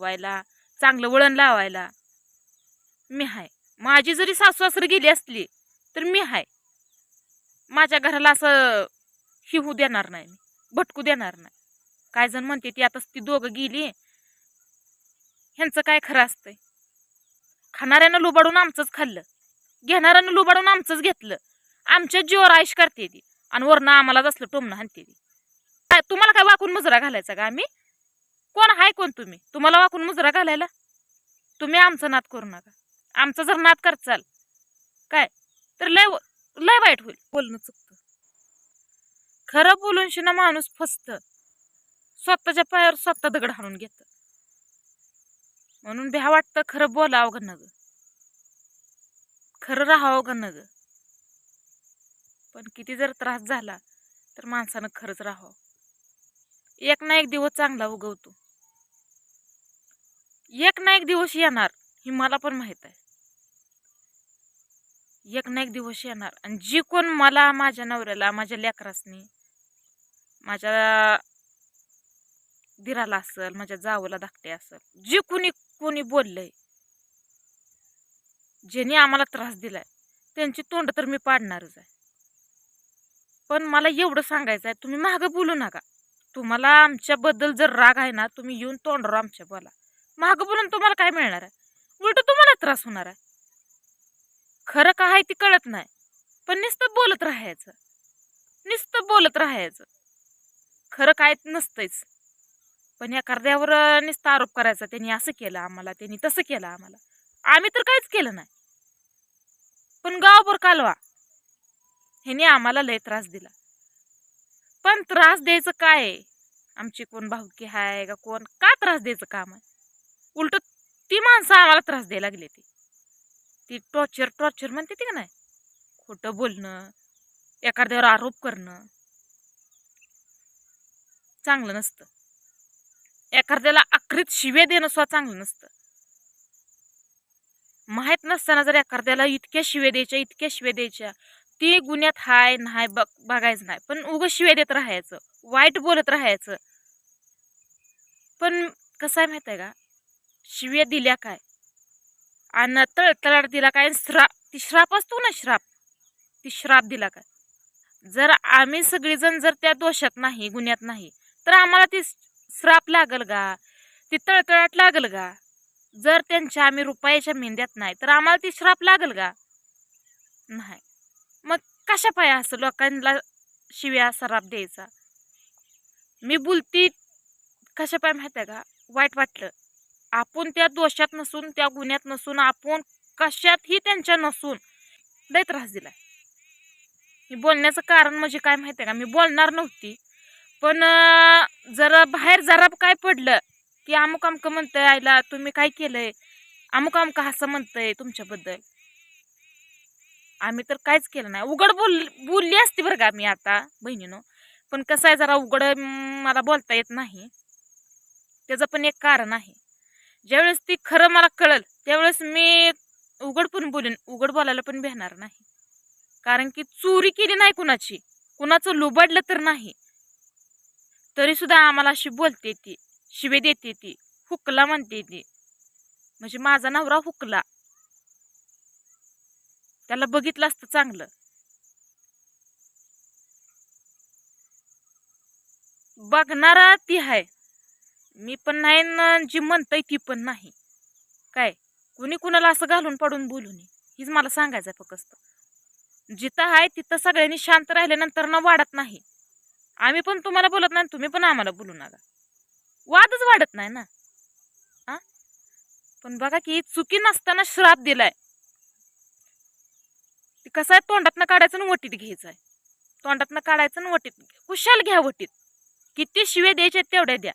शिकवायला चांगलं वळण लावायला. मी हाय. माझी जरी सासू सासरी गेली असली तर मी हाय. माझ्या घराला असं हिहू देणार नाही मी. भटकू देणार नाही. काय जण म्हणते ती आता ती दोघं गेली. ह्यांचं काय खरं असतंय? खाणाऱ्यानं लुबाडून आमचंच खाल्लं. घेणाऱ्यानं लुबाडून आमचंच घेतलं. आमच्या जीवर आयुष करते ती. आणि वरनं आम्हालाच असलं टोमणं हाणते ती. काय तुम्हाला काय वाकून मुजरा घालायचा का आम्ही? कोण हाय कोण तुम्ही? तुम्हाला वाकून मुजरा घालायला? तुम्ही आमचा नाद करू नका. आमचा जर नाद करचाल काय? तर लय लय वाईट होईल. बोलणं चुकतं. खरं बोलून शिना माणूस फसत. स्वतःच्या पायावर स्वतः दगड हाणून घेत. म्हणून भ्या वाटतं खरं बोलावं का नग. खरं राहावं का नग. पण किती जर त्रास झाला तर माणसानं खरंच राहावं. एक ना एक दिवस चांगला उगवतो. एक ना एक दिवस येणार ही मला पण माहीत आहे. एक ना एक दिवस येणार. आणि जी कोण मला माझ्या नवऱ्याला माझ्या लेकरासनी माझ्या दिराला असल माझ्या जावला धाकटे असल जे कोणी कोणी बोललंय ज्यांनी आम्हाला त्रास दिलाय त्यांची तोंड तर मी पाडणारच आहे. पण मला एवढं सांगायचं आहे तुम्ही मागं बोलू नका. तुम्हाला आमच्याबद्दल जर राग आहे ना तुम्ही येऊन तोंडावर आमच्या बोला. मागं बोलून तुम्हाला काय मिळणार आहे? उलट तुम्हाला त्रास होणार आहे. खरं काय आहे ती कळत नाही. पण नुसतं बोलत राहायचं. नुसतं बोलत राहायचं. खरं काय नसतंच पण एखाद्यावर नुसतं आरोप करायचा त्यांनी असं केलं आम्हाला त्यांनी तसं केलं आम्हाला. आम्ही तर काहीच केलं नाही. पण गावभर कालवा. ह्याने आम्हाला लय त्रास दिला. पण त्रास द्यायचं काय? आमची कोण भाऊकी हाय का कोण? का त्रास द्यायचं काम आहे? उलट ती माणसं आम्हाला त्रास द्यायला लागली ती. ती टॉर्चर टॉर्चर म्हणते ती का नाही? खोटं बोलणं एखाद्यावर आरोप करणं. चांगलं नसतं. एखाद्याला आखरीत शिव्या देणं सुद्धा चांगलं नसतं. माहीत नसताना जर एखाद्याला इतक्या शिव्या द्यायच्या इतक्या शिव्या द्यायच्या ती गुन्ह्यात हाय नाही बघ बघायचं नाही. पण उगं शिव्या देत राहायचं. वाईट बोलत राहायचं. पण कसं आहे माहीत आहे का? शिव्या दिल्या काय? आणि तळतळाट दिला काय? श्राप ती श्राप असतो ना श्राप? ती श्राप दिला काय? जर आम्ही सगळीजण जर त्या दोषात नाही गुन्ह्यात नाही तर आम्हाला ती श्राप लागल का? ती तळतळाट लागल का? जर त्यांच्या आम्ही रुपयाच्या मेंद्यात नाही तर आम्हाला ती श्राप लागल का? नाही. मग कशा पाया असं लोकांना शिव्या सराप द्यायचा? मी बोलती कशा पाय माहिती आहे का? वाईट वाटलं. आपण त्या दोषात नसून त्या गुन्ह्यात नसून आपण कशातही त्यांच्या नसून लय त्रास दिला मी बोलण्याचं कारण म्हणजे काय माहिती आहे का? मी बोलणार नव्हती पण जरा बाहेर जरा काय पडलं की अमुक अमकं म्हणतंय आईला तुम्ही काय केलंय? अमुक अमकं असं म्हणतंय तुमच्याबद्दल. आम्ही तर काहीच केलं नाही. उघड बोल बोलली असती बरं का मी आता बहिणीनं. पण कसं आहे जरा उघड मला बोलता येत नाही. त्याचं पण एक कारण आहे. ज्यावेळेस ती खरं मला कळल त्यावेळेस मी उघड पण बोलेन उघड बोलायला पण भेणार नाही. कारण की चोरी केली नाही कुणाची. कुणाचं लुबाडलं तर नाही. तरी सुद्धा आम्हाला अशी बोलते ती शिवे देते ती हुकला म्हणते ती. म्हणजे माझा नवरा हुकला. त्याला बघितलं असतं चांगलं. बघणारा ती आहे मी पण नाही ना जी म्हणतय ती पण नाही. काय? कुणी कुणाला असं घालून पडून बोलू नये? हीच मला सांगायचं आहे फक्त. जिथं आहे तिथं सगळ्यांनी शांत राहिल्यानंतर ना वाढत नाही. आम्ही पण तुम्हाला बोलत नाही तुम्ही पण आम्हाला बोलू नका. वादच वाढत नाही ना. आ पण बघा की चुकी नसताना श्राप दिलाय. ते कसं आहे तोंडातनं काढायचं आणि वटीत घ्यायचं आहे. तोंडातनं काढायचं आणि वटीत कुशाल घ्या वटीत. किती शिवे द्यायचे तेवढ्या द्या.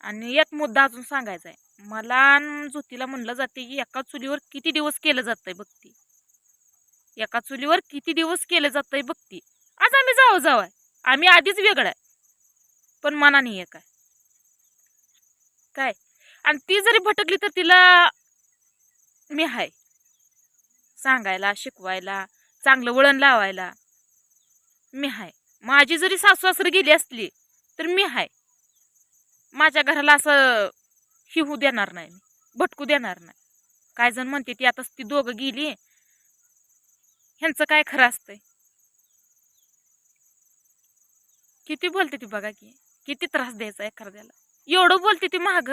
आणि एक मुद्दा अजून सांगायचा आहे. मला ज्योतीला म्हणलं जाते की एका चुलीवर किती दिवस केलं जातंय बघती एका चुलीवर किती दिवस केलं जातंय बघती आज आम्ही जाऊ जाऊ आहे. आम्ही आधीच वेगळं आहे. पण मनाने एक आहे. काय? आणि ती जरी भटकली तर तिला मी आहे सांगायला शिकवायला चांगलं वळण लावायला. मी आहे माझी जरी सासू सासरी गेली असली तर मी आहे माझ्या घराला असं हिहू देणार नाही मी. भटकू देणार नाही. काय जण म्हणते ती आता ती दोघं गेली. ह्यांचं काय खरं असतंय? किती बोलते ती बघा की किती त्रास द्यायचा एखाद्याला. एवढं बोलते ती महाग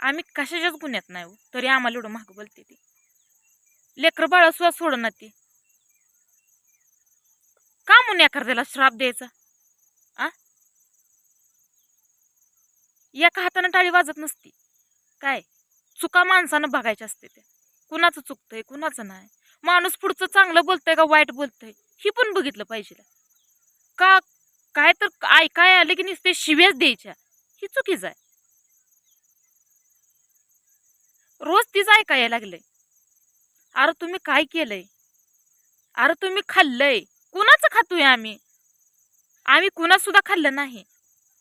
आम्ही कशाच्याच गुन्ह्यात नाही हो. तरी आम्हाला एवढं महाग बोलते ती. लेकर बाळ सुद्धा सोडणार ती का म्हणून एखाद्याला श्राप द्यायचा? आ? एका हातानं टाळी वाजत नसती. काय? चुका माणसानं बघायच्या असते ते कुणाचं चुकतंय कुणाचं नाही. माणूस पुढचं चांगलं बोलतंय का वाईट बोलतंय ही पण बघितलं पाहिजे. का काय तर ऐकाय आलं की नुसते शिव्याच द्यायच्या. ही चुकीच आहे. रोज तीच ऐकायला लागलंय. अरे तुम्ही काय केलंय? अरे तुम्ही खाल्लंय. कुणाचं खातोय आम्ही? आम्ही कुणा सुद्धा खाल्लं नाही.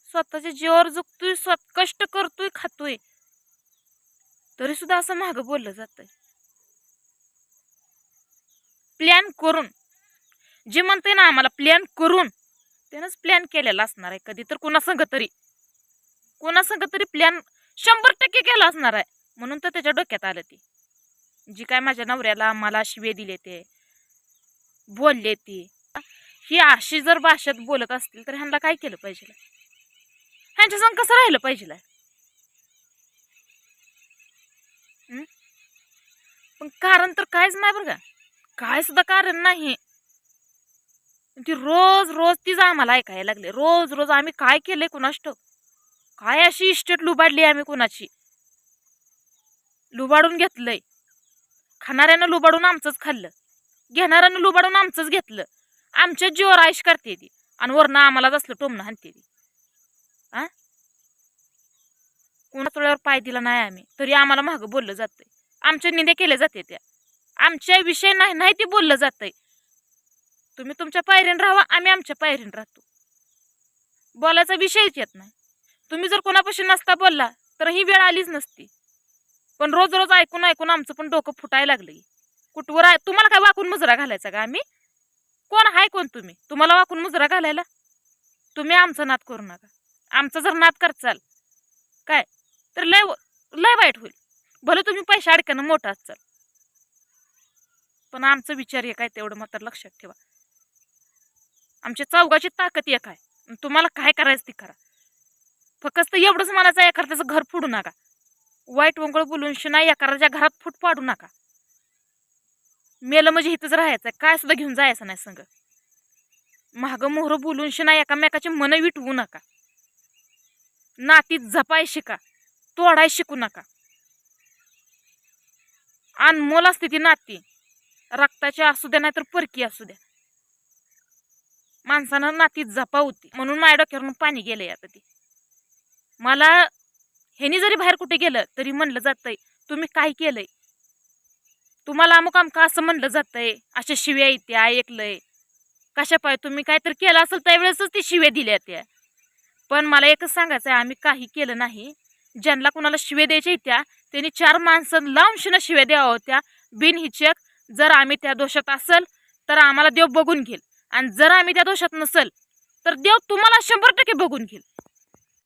स्वतःच्या जीवावर जगतोय स्वत कष्ट करतोय खातोय. तरी सुद्धा असं माग बोललं जातंय. प्लॅन करून जे म्हणते ना आम्हाला प्लॅन करून त्यानंच प्लॅन केलेला असणार आहे कधी तर कुणा संग तरी. कोणासंग तरी प्लॅन शंभर टक्के केला असणार आहे. म्हणून तर त्याच्या डोक्यात आलं ती. जी काय माझ्या नवऱ्याला मला शिवे दिले ते बोलले ती ही अशी जर भाषेत बोलत असतील तर ह्यांना काय केलं पाहिजे? ह्यांच्या संग कसं राहिलं पाहिजे? पण कारण तर कायच नाही बरं का. काय सुद्धा कारण नाही. ती रोज रोज तीच आम्हाला ऐकायला लागले. रोज रोज आम्ही काय केलंय कुणाष्ट काय अशी इस्टेट लुबाडली आम्ही कुणाची? लुबाडून घेतलंय. खाणाऱ्यानं लुबाडून आमचंच खाल्लं. घेणाऱ्यानं लुबाडून आमचंच घेतलं. आमच्या जीवावर आयुष करते ती. आणि वरनं आम्हालाच असलं टोमणं हाणते ती. आ? कोणाचोळ्यावर पाय दिला नाही आम्ही. तरी आम्हाला मागं बोललं जातंय. आमच्या निंदे केले जाते त्या. आमच्या विषय नाही नाही ते बोललं जातंय. तुम्ही तुमच्या पायरीन राहा आम्ही आमच्या पायरीन राहतो. बोलायचा विषयच येत नाही. तुम्ही जर कोणापाशी नसता बोलला तर ही वेळ आलीच नसती. पण रोज रोज ऐकून ऐकून आमचं पण डोकं फुटायला लागलं कुठवर आहे? तुम्हाला काय वाकून मुजरा घालायचा का आम्ही? कोण आहे कोण तुम्ही? तुम्हाला वाकून मुजरा घालायला? तुम्ही आमचा नाद करू नका. आमचा जर नाद करचाल काय? तर लय लय वाईट होईल. भले तुम्ही पैसे अडक्यानं मोठा असाल पण आमचं विचार एक आहे तेवढं मात्र लक्षात ठेवा. आमच्या चौघाची ताकद एक आहे. तुम्हाला काय करायचं ती करा. फक्त एवढंच म्हणायचं एखाद्याचं घर फोडू नका. वाईट वंगळ बोलून शिना एखाद्याच्या घरात फूट पाडू नका. मेलं म्हणजे इथंच राहायचं काय सुद्धा घेऊन जायचं नाही संग. महाग मोहर बोलून शिना एकामेकाचे मन विटवू नका. नातीत जपाय शिका तोडाय शिकू नका. अनमोल असते ती नाती रक्ताची असू द्या नाहीतर परकी असू द्या. माणसानं नातीत जपा होती म्हणून माझ्या डोक्यावरून पाणी गेलंय आता ती. मला ह्यानी जरी बाहेर कुठे गेलं तरी म्हणलं जातंय तुम्ही काय केलंय? तुम्हाला अमुक अमका असं म्हणलं जातंय अशा शिव्या येत्या ऐकलंय. कशा पाय तुम्ही काय तर केलं असेल त्यावेळेसच ती शिव्या दिल्या त्या. पण मला एकच सांगायचं आहे आम्ही काही केलं नाही. ज्यांना कुणाला शिव्या द्यायच्या त्या त्यांनी चार माणसं लावून शिव्या द्याव्या होत्या. बिनहिचक जर आम्ही त्या दोषात असल तर आम्हाला देव बघून घेईल. आणि जर आम्ही त्या दोषात नसल तर देव तुम्हाला शंभर टक्के बघून घेईल.